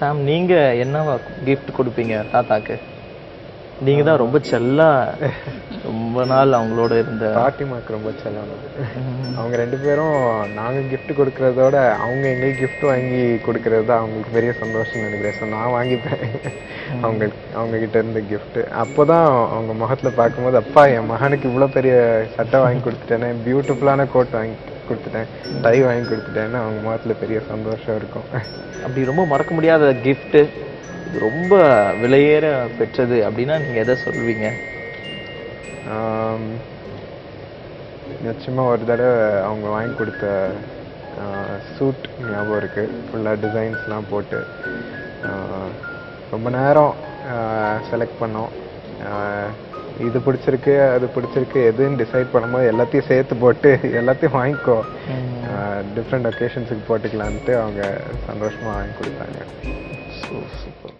சாம் நீங்க என்ன கிஃப்ட் கொடுப்பீங்க தாத்தாக்கு? நீங்க தான் ரொம்ப செல்லா. ரொம்ப நாள் அவங்களோட இருந்த. பாட்டிமாக்கு ரொம்ப செல்லானது அவங்க ரெண்டு பேரும் நாங்க gift கொடுக்கறதோட அவங்க எங்களுக்கு gift வாங்கி கொடுக்கறது தான் அவங்களுக்கு பெரிய சந்தோஷம் நினைக்கிறேன். ஸோ நான் வாங்கிப்பேன். அவங்க அவங்க கிட்ட இருந்து gift. அப்போதான் அவங்க முகத்துல பார்க்கும்போது அப்பா என் மகனுக்கு இவ்வளவு பெரிய சட்டை வாங்கி கொடுத்துட்டேனே. பியூட்டிஃபுல்லான கோட் வாங்கி கொடுத்துட்டேன். டை வாங்கி கொடுத்துட்டேன்னு அவங்க முகத்துல பெரிய சந்தோஷம் இருக்கும். அப்படி ரொம்ப மறக்க முடியாத கிஃப்ட் ரொம்ப விலையேற பெற்றது அப்படின்னா நீங்க எதை சொல்வீங்க ஆம், நிச்சயமா ஒரு தடவை அவங்க வாங்கி கொடுத்த சூட் ஞாபகம் இருக்கு. ஃபுல்லாக டிசைன்ஸ்லாம் போட்டு ரொம்ப நேரம் செலக்ட் பண்ணோம். இது பிடிச்சிருக்கு அது பிடிச்சிருக்கு எதுன்னு டிசைட் பண்ணும்போது எல்லாத்தையும் சேர்த்து போட்டு எல்லாத்தையும் வாங்கிக்கோ. டிஃப்ரெண்ட் ஒகேஷன்ஸுக்கு போட்டுக்கலான்ட்டு அவங்க சந்தோஷமா வாங்கி கொடுத்தாங்க. சூப்பர்.